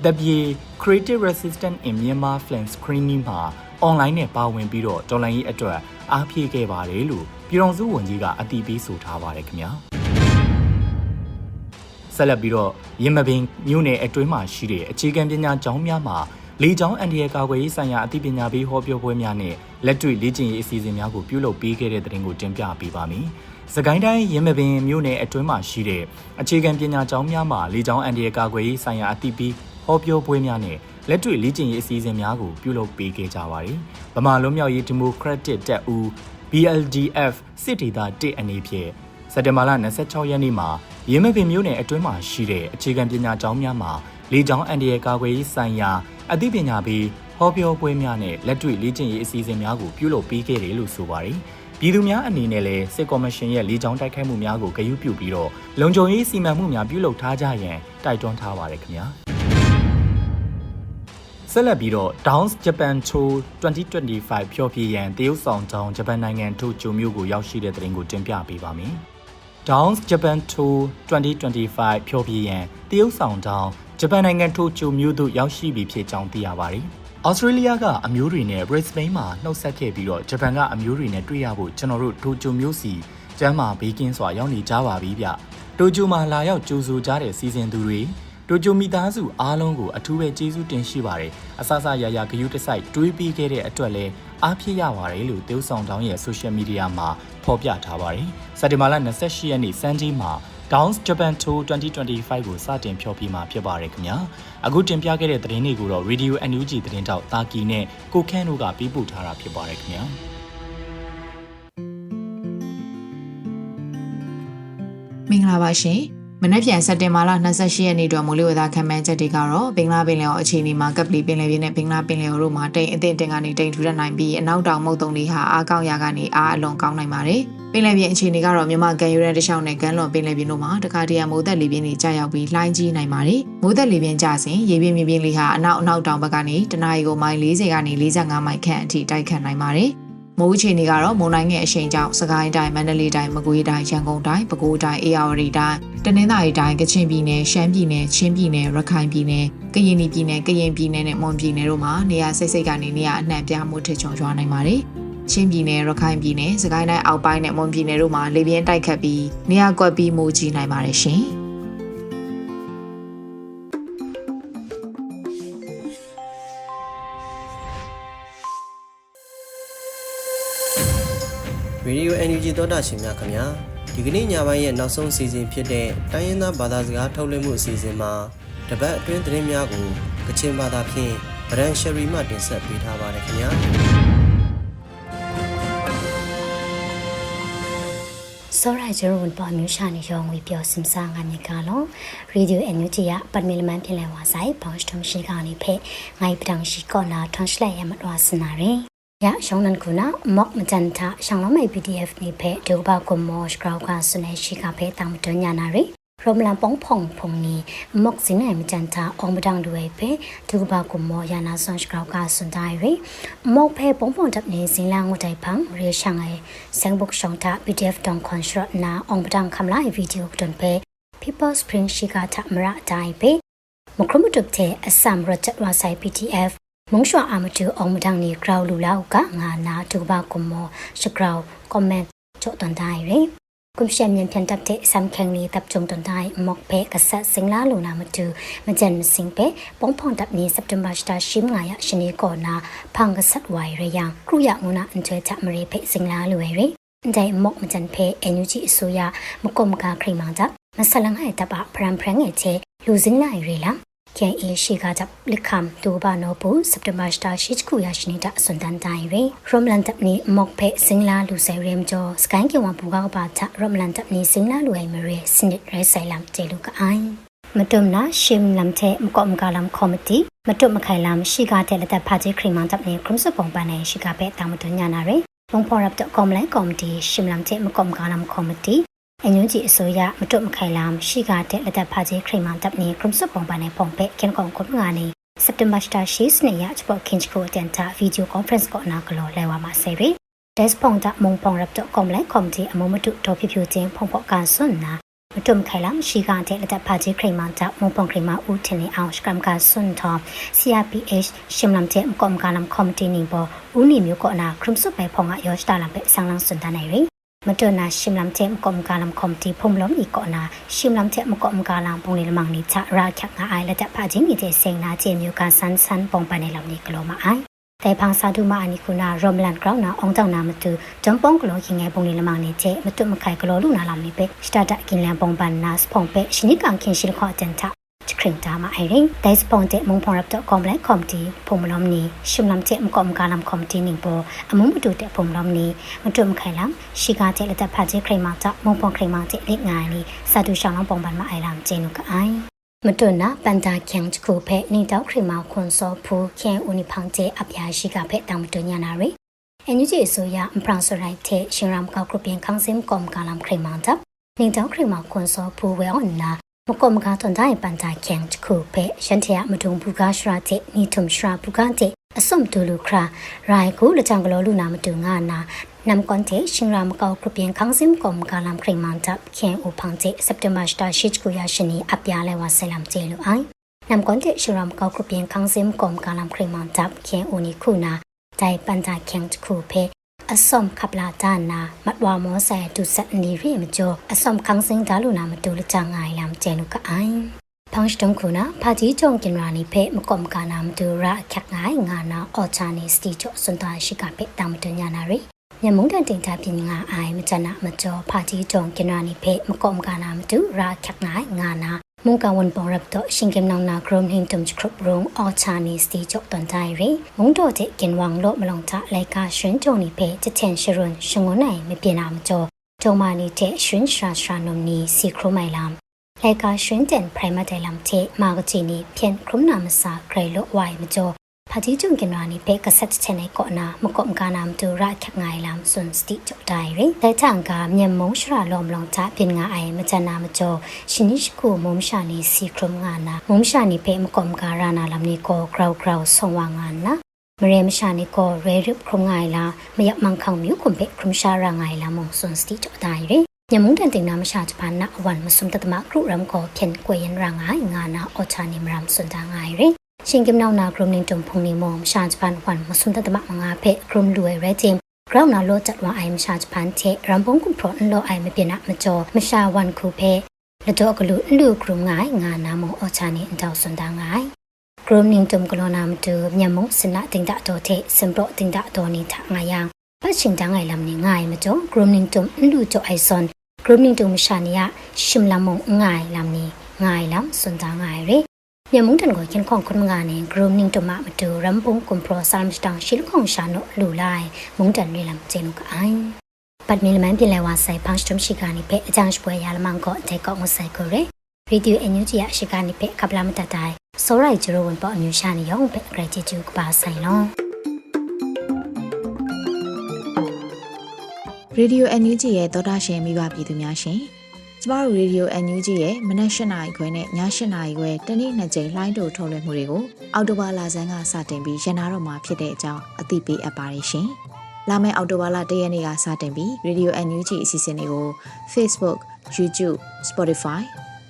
The Bie Creative Resistance in Myanmar Film Screening မှာ online နဲ့ပါဝင်ပြီးတော့တော်လိုင်းရေးအတွက်အားဖြည့်ခဲ့ပါတယ်လို့ပြည်တော်စုဝန်ကြီးကအတည်ပြုဆိုထားပါတယ်ခင်ဗျာ။ ဆက်လက်ပြီးတော့ရင်းမပင်မြို့နယ်အတွင်းမှာရှိတဲ့အခြေခံပညာကျောင်းများမှာလေကျောင်းအန်ဒီရဲ့ကာကွယ်ရေးဆိုင်ရာအသိပညာပေးဟောပြောပွဲများနဲ့လက်တွေ့လေ့ကျင့်ရေးအစီအစဉ်များကိုပြုလုပ်ပေးခဲ့တဲ့တဲ့တင်ကိုတင်ပြပေးပါမယ်။စကိုင်းတိုင်းရင်းမပင်မြို့နယ်အတွင်းမှာရှိတဲ့အခြေခံပညာကျောင်းများမှာလေကျောင်းအန်ဒီရဲ့ကာကွယ်ရေးဆိုင်ရာအသိပေးဟောပြောပွဲများနဲ့လက်တွေ့လေ့ကျင့်ရေးအစီအစဉ်များကိုပြုလုပ်ပေးခဲ့ကြပါတယ်။ဗမာလွတ်မြောက်ရေးဒီမိုကရက်တစ်တပ်ဦး BLDF စစ်ဒေသတစ်အနေဖြင့်စ က်တင်ဘာလ26ရက်နေ့မှာရင်းမပင်မြို့နယ်အတွင်းမှာရှိတဲ့အခြေခံပညာကျောင်းများမှာလေကျောင်းအန်ဒီရဲ့ကာကွယ်ရေးဆိုင်ရာအသိပညာပေးဟောပြောပွဲများနဲ့လက်တွေ့လေ့ကျင့်ရေးအစီအစဉ်များကိုပြုလုပ်ပေးခဲ့တယ်လို့ဆိုပါတယ်။ပြည်သူများအနေနဲ့လည်းစစ်ကော်မရှင်ရဲ့လေကြောင်းတိုက်ခိုက်မှုများကိုဂရုပြုပြီးတော့လုံခြုံရေးစီမံမှုများပြုလုပ်ထားကြရန်တိုက်တွန်းထားပါတယ်ခင်ဗျာ။ဆက်လက်ပြီးတော့ Downs Japan Tour 2025ဖျော်ဖြေရန်တရုတ်ဆောင်ကြောင်းဂျပန်နိုင်ငံထိုကျိုမြို့ကိုရောက်ရှိတဲ့တဲ့ရင်ကိုတင်ပြပေးပါမယ်။ Downs Japan Tour 2025ဖျော်ဖြေရန်တရုတ်ဆောင်ကြောင်းဂျပန်နိုင်ငံထိုကျိုမြို့သို့ရောက်ရှိပြီဖြစ်ကြောင်းသိရပါတယ်။ဩစတြေးလျကအမျိုးတွေနဲ့ Brisbane မှာနှုတ်ဆက်ခဲ့ပြီးတော့ဂျပန်ကအမျိုးတွေနဲ့တွေ့ရဖို့ကျွန်တော်တို့ထိုကျိုမြို့စီကျမ်းမာဘေးကင်းစွာရောက်နေကြပါပြီဗျ။တိုကျိုမှာလာရောက်ကြိုဆိုကြတဲ့စီစဉ်သူတွေ တိုကျိုမိသားစုအားလုံးကိုအထူးပဲကျေးဇူးတင်ရှိပါတယ်။အဆအဆရရဂယုတစိုက်တွေးပြီးခဲ့တဲ့အတွက်လည်းအားဖြစ်ရပါတယ်လို့တေးဆောင်တောင်းရဲ့ social media မှာဖော်ပြထားပါတယ်။စက်တင်ဘာလ28ရက်နေ့စန်းကြီးမှာ Downs Japan Tour 2025ကိုစတင်ဖျော်ဖြေမှာဖြစ်ပါတယ်ခင်ဗျာအခုတင်ပြခဲ့တဲ့သတင်းတွေကိုတော့ Radio NUG သတင်းတောက်တာကီနဲ့ကိုခန့်တို့ကပြီးပို့ထားတာဖြစ်ပါတယ်ခင်ဗျာမင်္ဂလာပါရှင် မနေ့ပြန်စက်တင်ဘာလ28ရက်နေ့အတွက်မိုးလေဝသခန့်မှန်းချက်တွေကတော့ဘင်္ဂလားပင်လယ်အော်အခြေအနေမှာကပလီပင်လယ်ပြင်နဲ့ဘင်္ဂလားပင်လယ်အော်တို့မှာတိမ်အထင်တင်ကနေတိမ်ထူထပ်နိုင်ပြီးအနောက်တောင်မုတ်တုံတွေဟာအားကောင်းရာကနေအားအလွန်ကောင်းနိုင်ပါတယ်ပင်လယ်ပြင်အခြေအနေကတော့မြန်မာကန်ယူရန်တခြားနဲ့ကန်လွန်ပင်လယ်ပြင်တို့မှာတခါတရံမိုးသက်လေပြင်းတွေကြာရောက်ပြီးလှိုင်းကြီးနိုင်ပါတယ်မိုးသက်လေပြင်းကျစဉ်ရေပြင်းမြပြင်းလေးဟာအနောက်အနောက်တောင်ဘက်ကနေတနအီကိုမိုင်40ကနေ45မိုင်ခန့်အထိတိုက်ခတ်နိုင်ပါတယ် မိုးအခြေအနေကတော့မုန်တိုင်းငယ်အရှိန်ကြောင့်စကိုင်းတိုင်းမန္တလေးတိုင်းမကွေးတိုင်းရန်ကုန်တိုင်းပဲခူးတိုင်းအေရဝတီတိုင်းတနင်္သာရီတိုင်းကချင်ပြည်နယ်ရှမ်းပြည်နယ်ချင်းပြည်နယ်ရခိုင်ပြည်နယ်ကရင်ပြည်နယ်ကရင်ပြည်နယ်နဲ့မွန်ပြည်နယ်တို့မှာနေရာစိတ်စိတ်ကနေနေရာအနှံ့ပြားမှုထစ်ချုံရွာနိုင်ပါတယ်ချင်းပြည်နယ်ရခိုင်ပြည်နယ်စကိုင်းတိုင်းအောက်ပိုင်းနဲ့မွန်ပြည်နယ်တို့မှာလေပြင်းတိုက်ခတ်ပြီးနေရာကွက်ပြီးမိုးကြီးနိုင်ပါတယ်ရှင်။ Radio NUG သောတာရှင်များခင်ဗျာဒီကနေ့ညပိုင်းရဲ့နောက်ဆုံးစီစဉ်ဖြစ်တဲ့တိုင်းရင်းသားဘာသာစကားထုတ်လွှင့်မှုအစီအစဉ်မှာတပတ်အတွင်းသတင်းများကိုကချင်ဘာသာဖြင့်ဗရန်ရှရီမှတင်ဆက်ပေးထားပါတယ်ခင်ဗျာစောရဂျရုံပေါ်မျိုးရှာနေရောငွေပြောစင်စားငါမြေကလောရေဒီယိုအန်ယူဂျီရပတ်မီလမန်ပြင်လဲဝါဆိုင်ဘောင်းစထုံရှိကနေဖဲငိုင်ပတောင်ရှိကောနာထွန်စလက်ရမတော်စနာရင် ရရှောင်းနန်ကုနာမော့မကြန်တာရှောင်းလမိုင် PDF နေဖဲဒိုဘာကွန်မော့စကောက်ကစနေရှိကဖဲတောင်တညာနာရီရမလန်ပောင်းဖုံဖုံနီမော့စင်းနိုင်မကြန်တာအောင်မတောင်တွေဖဲဒိုဘာကွန်မော့ယာနာဆွန်စကောက်ကစွန်တိုင်းရီမော့ဖဲပုံပုံတပ်နေစင်လာငွတိုင်ဖန်ရေရှန်ငယ်စံဘုတ်ရှောင်းတာ PDF တောင်ခွန်ရှရနာအောင်ပတန်ခမလိုက်ဗီဒီယိုတွန်ဖဲ People Spring ရှိကထမရအတိုင်းဖဲမခရမတုတ်တဲ့အစမ်ရချက်ဝါဆိုင် PDF မုံရွှာအမတူအောင်မတန်းနေကရောလူလောက်ကငါနာတူဘာကွန်မောရှကရောကွန်မန့်ချိုတန်တိုင်းရယ်ကွန်ရှမ်မြန်ပြန်တပ်တဲ့ဆမ်ခန်းလေးတပ်ကြုံတန်တိုင်းမော့ဖဲကဆတ်စင်လာလူနာမတူမကြန်မစင်ပဲပုံဖုံတပ်နေစက်တင်ဘာစတာရှိမငါရရှင်နေကောနာဖန်ကဆတ်ဝိုင်ရယံကရုယငုနာအန်ချေချမရေဖဲစင်လာလူရယ်ဒိုင်မော့မကြန်ဖဲအန်ယူဂျီအစိုးရမကုံမကခရိမန်တာမဆလန်ဟဲ့တပ်ပဖရန်ဖရန်ငယ်ချေလူစင်းနိုင်ရလား KA ရှိကကြလက်ခံတူဘာနောပူစက်တဘာစတာရှိချကူရရှိနေတာစွန်တန်တိုင်းရေရမလန်တပ်နီမော့ဖဲစင်လာလူဆယ်ရမ်ဂျောစကိုင်းကဝဘူကောက်ပါချရမလန်တပ်နီစင်လာလူအိမ်မရေစနစ်ရဲဆိုင်လမ်ကျေလူကအိုင်မတုံနာရှင်းလမ်တဲ့မကော့မကလမ်ကော်မတီမတုမခိုင်လမ်ရှိကတဲ့လက်သက်ဖာကြီးခရီမန်တပ်နီခရုစပုံပန်နေရှိကပဲတာမတွညာနာရေလုံဖော်ရပ်တော့ကော်မလိုင်းကော်မတီရှင်း လမ်တဲ့မကော့မကလမ်ကော်မတီအညွန့်ကြီးအစိုးရမတုမခိုင်လမ်ရှိကတဲ့လက်သက်ဖာကြီးခရီမန်တပ်နီခရုစပုံပန်နေပုံပဲကန်ကောင်ကုတ်ငါနေစက်တင်ဘာရှိစနေရချပခင်ချကိုတန်တာဗီဒီယိုကွန်ဖရင့်ကိုနာကလောလဲဝါမှာဆေရီ desk.mongpong.com လဲ committee အမမတုတော်ဖြဖြူချင်းဖုန်ဖော့ကန်စွန်းနာမတုံခိုင်လာရှိကတဲ့လက်ဖာကြီးခရိမန်တာမုံပုံခရိမဦးထင်းအောင်စကမ်ကစွန်းတော် CRPH ရှမ်လမ်တဲ့ကောမ်ကလမ်ကော်မတီနေပေါ်ဦးနေမျိုးကောနာခရမ်ဆုပဲဖုန်ကယောစတာလမ်ပဲဆန်းလန်းစွန်းတနိုင်ရ မတနာရှမ်လမ်တဲ့ကောမ်ကလမ်ကော်မတီဖုံလုံးဤကောနာရှမ်လမ်တဲ့မကောမ်ကလမ်ပုံနေလမန်နီချရာခက်ငါအိုင်လက်ဖာကြီးနေတဲ့စိန်နာချေမျိုးကဆန်းဆန်းပုံပနေလမ်နီကလောမအိုင်တိုင်ဖန်စာဒူမာအနီခုနာရောမလန်ဂရောင်းနာအောင်တောင်းနာမတူဂျွန်ပုံကလောခင်ငယ်ပုံလေးလမောင်နေချေမတုမခိုင်ကလောလူနာလာမီပဲစတာတာကင်လန်ပုံပန်နာစဖုံပဲရှနိကန်ခင်ရှိလခေါ်တန်တာချခရင်တာမအိုင်ရင်ဒိုင်စပုံတဲ့မုံဖုံရပ်တော့ကွန်ပလက်ကွန်တီဖုံမလုံးနီရှုံ လမ်တဲ့မကွန်ကလမ်ကွန်တီနင်းပေါ်အမုံမတူတဲ့ဖုံမလုံးနီမတုမခိုင်လမ်ရှိကားတဲ့လက်တဖတ်ချေခရင်မာတာမုံဖုံခရင်မာတဲ့လက်ငိုင်နီစာတူရှောင်းလုံးပုံပန်မအိုင်လမ်ကျင်းနုကအိုင်မတွနာပန်တာကျန်ချခုဖဲနေတော့ခရမခွန်စောဖူကျန်ဦးနိဖောင်ကျအပြာရှိကဖဲတောင်မတွညာနာရီအန်ယူဂျီအစိုးရအပရန်ဆိုရိုက်တဲ့ရှင်ရမ်ကောက်ကရုပြန်ခန်းစင်ကောမ်ကလမ်ခရမန်တပ်နေတော့ခရမခွန်စောဖူဝဲအောင်နာ မကောမကာတွန်တိုင်းပန်တာကျန်ချခုဖဲရှန်တရမတုံဘူကာရှရာတဲ့နီထုံရှရာဘူကန်တဲ့အစုံတူလူခရာရိုင်ကိုလချံကလောလူနာမတူငါနာနမ်ကွန်တေရှင်ရမ်ကောက်ကရုပြန်ခန်းစင်ကောမ်ကလမ်ခရမန်တပ်ကျန်ဦးဖောင်ကျစက်တဘာစတာရှိချကိုရရှင်နီအပြားလဲဝဆလမ်ကျေလူအိုင်နမ်ကွန်တေရှင်ရမ်ကောက်ကရုပြန်ခန်းစင်ကောမ်ကလမ်ခရမန်တပ်ကျန်ဦးနီခုနာတိုင်ပန်တာကျန်ချခုဖဲ အစုံခပလာဒါနာမတ်ဝါမောဆဲဒုဆက်နီရီမကျော်အစုံခန်းစင်ဒါလူနာမတူလချငိုင်လမ်ကျဲလူကအိုင်ဖောင်စတုံခုနာဖာကြီးချုံကင်ရာနီဖဲမကောမကနာမတူရာခက်ငိုင်ငါနာအော်ချာနီစတီချိုစွန်တာရှိကဖဲတာမတူညာနာရီညမုန်တန်တင်တာပြင်းငါအိုင်မချနာမကျော်ဖာကြီးချုံကင်ရာနီဖဲမကောမကနာမတူရာခက်ငိုင်ငါနာ မုန်ကဝန်ပေါ်ရပ်တော့ရှင်ကင်နောင်နာဂရုံဟင်တုံချခရုံအော်ချာနီစတီချိုတန်တိုင်ရီမုန်တော့တဲ့ကင်ဝမ်လို့မလုံချလိုက်ကရွှင်ကြုံနီဖဲချစ်ချင်ရှရွန်ရှင်ငုံနိုင်မပြင်းနာမကျော်ဂျုံမာနီတဲ့ရွှင်ရှာရှာနုံနီစီခရုမိုင်လမ်လိုက်ကရွှင်တန်ပရိုင်မတိုင်လမ်တဲ့မာဂချီနီဖြန်ခရုနာမစာဂရေလို့ဝိုင်မကျော် ဖာကြီးကျုံကင်နာနီပဲကဆက်ချင်နေကောနာမကောမကနာမတူရခက်ငိုင်လမ်စွန်စတိကျော်တိုင်ရီတဲ့ချန်ကမြန်မုံရှရာလောမလောင်ချပင်ငါအိုင်မချနာမကျော်ရှင်နိရှကိုမုံရှာနီစီခရုငါနာမုံရှာနီပဲမကောမကရာနာလမ်နီကိုဂရောဂရောဆုံဝငါနာမရေမရှာနီကိုရေရစ်ခရုငိုင်လာမယမန်ခေါမြူကွန်ပေခရုရှာရာငိုင်လာမုံစွန်စတိကျော်တိုင်ရီညမုန်တန်တင်နာမရှာချပနာအဝန်မစုံတတမကရုရမ်ကိုဖြန်ကွေယန်ရငိုင်ငါနာအောချာနိမရမ်စွန်တာငိုင်ရီ ရှင်ကင်နောင်နာဂရုံနင်းတုံဖုန်နီမောရှာချပန်ဝန်မစုံတတမငါဖဲဂရုံလူရဲရဲတင်ဂရောင်းနာလောချတ်ဝအိုင်မရှာချပန်ချေရမ်ပုံကွန်ပရိုန်လောအိုင်မပြနာမကျော်မရှာဝန်ခုဖဲလတော့ကလူလူဂရုံငိုင်ငါနာမောအောချာနိအန်တောစွန်တာငိုင်ဂရုံနင်းတုံကလောနာမတူညမုံစနတင်တာတော်တဲ့စင်ပရောတင်တာတော်နီထငါယံပတ်ရှင်တန်းငိုင်လမ်နေငိုင်မကျော်ဂရုံနင်းတုံလူကျော်အိုင်ဆွန်ဂရုမင်းတုံမရှာနီယရှင်လမုံငိုင်လမ်နီငိုင်လမ်စွန်တာငိုင်ရေည မုန်တန်ကိုခင်ခေါခွန်ငါနေဂရုမင်းတုံမမတူရမ်ပုံကွန်ပရိုဆမ်စတောင်ရှိလခေါရှာနိုလူလိုက်မုန်တန်ရီလမ်ကျင်းကအိုင်ပတ်မီလမန်ပြင်လဲဝါဆိုင်ဖန်စတမ်ရှိကနေပဲအကြောင်းပွဲရလမန်ကိုတေကောမဆိုင်ကိုရေရေဒီယိုအန်ယူဂျီအရှိကနေပဲကပလာမတတိုင်စောရိုက်ဂျရိုဝင်ပေါ်အမျိုးရှာနေရောပဲဂရဂျီကျူကပါဆိုင်လောရေဒီယို NUG ရဲ့သောတာရှင်မိဘပြည်သူများရှင် ကျမတို့ရေဒီယို NUG ရဲ့မနက်၈နာရီခွဲနဲ့ည၈နာရီခွဲတနေ့နှစ်ကြိမ်လိုင်းတိုထုတ်လွှင့်မှုတွေကိုအောက်တိုဘာလဆန်းကစတင်ပြီးရန်နာတော့မှာဖြစ်တဲ့အကြောင်းအသိပေးအပ်ပါတယ်ရှင်လာမယ့်အောက်တိုဘာလ၁ရက်နေ့ကစတင်ပြီးရေဒီယို NUG အစီအစဉ်တွေကို Facebook, YouTube, Spotify,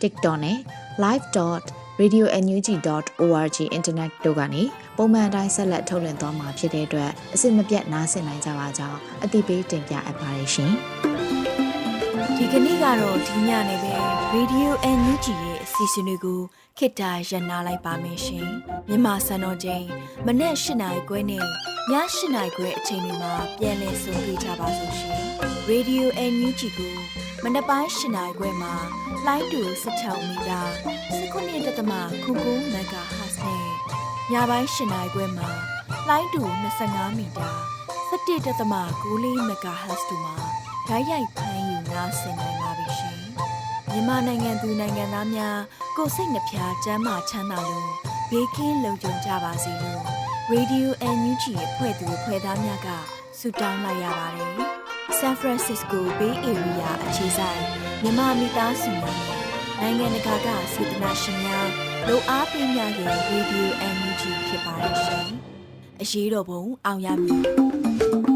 TikTok နဲ့ live.radionug.org internet တို့ကနေပုံမှန်အတိုင်းဆက်လက်ထုတ်လွှင့်သွားမှာဖြစ်တဲ့အတွက်အစစ်မပြတ်နားဆင်နိုင်ကြပါကြောင်းအသိပေးတင်ပြအပ်ပါတယ်ရှင်။ ဒီကနေ့ကတော့ဒီညနေပဲ Radio NUG ရဲ့အစီအစဉ်လေးကိုခေတ္တရ延လာလိုက်ပါမယ်ရှင်မြန်မာစံတော်ချိန်မနေ့၈နိုင်ခွဲနဲ့ည၈နိုင်ခွဲအချိန်တွေမှာပြောင်းလဲဆိုပြကြပါစို့ရှင် Radio NUG ကိုမနေ့ပိုင်း၈နိုင်ခွဲမှာလိုင်းတူ16မီတာ19.7 MHz နဲ့ညပိုင်း၈နိုင်ခွဲမှာလိုင်းတူ25မီတာ17.6 MHz တို့မှာဓာတ်ရိုက်ဖမ်းယူ နားဆင်နိုင်ပါပြီရှင်။မြန်မာနိုင်ငံသူနိုင်ငံသားများကိုယ်စိတ်နှဖျားစမ်းမချမ်းသာလို့ဘေးကင်းလုံခြုံကြပါစေလို့ Radio NUG ရဲ့ဖွဲ့သူဖွဲ့သားများကဆုတောင်းလိုက်ရပါတယ်။ San Francisco Bay Area အခြေစိုက်မြန်မာမိသားစုများနဲ့နိုင်ငံတကာကစေတနာရှင်များလိုအားပေးများရဲ့ Radio NUG ဖြစ်ပါတယ်ရှင်။အရေးတော်ပုံအောင်ရမည်